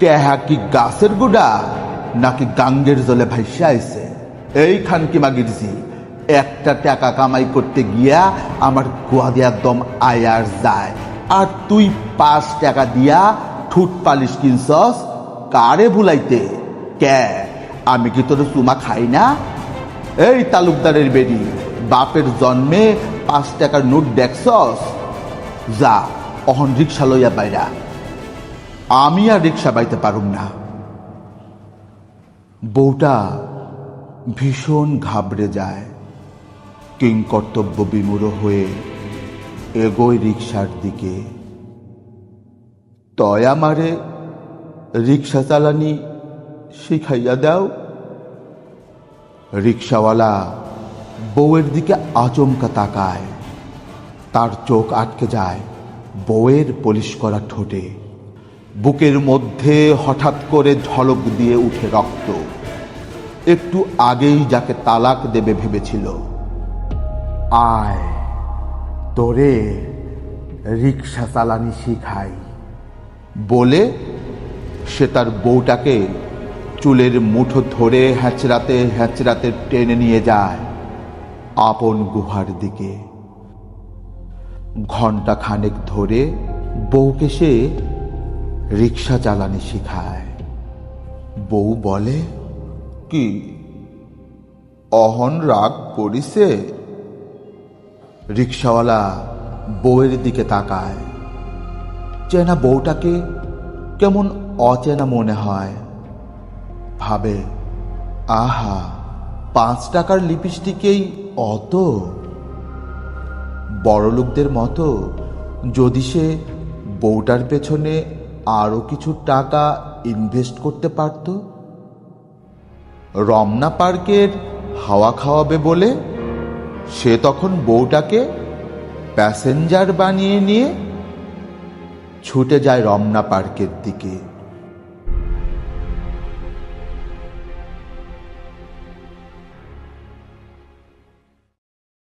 টেহা কি গাছের গুড়া, নাকি গাঙ্গের জলে ভাইসে আইছে? এইখান কি মাগিরজি একটা টাকা কামাই করতে গিয়া আমার গোয়া দিয়ে একদম আয়ার যায়। আর তুই পাঁচ টাকা দিয়া ঠুট পালিশ কিনছস, কারে ভুলাইতে? কে, আমি কি তোর চুমা খাই না? এই তালুকদারের বেরি বাপের জন্মে পাঁচ টাকার নোট দেখছস? যা, অহন রিক্সা লইয়া বাইরা। আমি আর রিক্সা বাইতে পারুম না। বউটা ভীষণ ঘাবড়ে যায় কিং কর্তব্য বিমূঢ় হয়ে এগোয় রিক্সার দিকে। তয় আমারে রিক্সা চালানি শিখাইয়া দাও। রিক্সাওয়ালা বউয়ের দিকে আচমকা তাকায়। তার চোখ আটকে যায় বউয়ের পলিশ করা ঠোঁটে। বুকের মধ্যে হঠাৎ করে ঝলক দিয়ে উঠে রক্ত। একটু আগেই যাকে তালাক দেবে ভেবেছিল। আয়, তোরে রিক্সা চালানি শিখাই। বলে সে তার বউটাকে চুলের মুঠো ধরে হ্যাচড়াতে হ্যাচড়াতে টেনে নিয়ে যায় আপন গুহার দিকে। ঘণ্টা খানেক ধরে বউকে সে রিক্সা চালানি শিখায়। বউ বলে কি? অহন রাগ পড়িছে রিক্সাওয়ালা বউয়ের দিকে তাকায়। চেনা বউটাকে কেমন অচেনা মনে হয়। ভাবে আহা পাঁচ টাকার লিপস্টিকেই অত? বড়লোকদের মতো যদি সে বউটার পেছনে আরও কিছু টাকা ইনভেস্ট করতে পারত? রমনা পার্কের হাওয়া খাওয়াবে বলে সে তখন বউটাকে প্যাসেঞ্জার বানিয়ে নিয়ে ছুটে যায় রমনা পার্কের দিকে।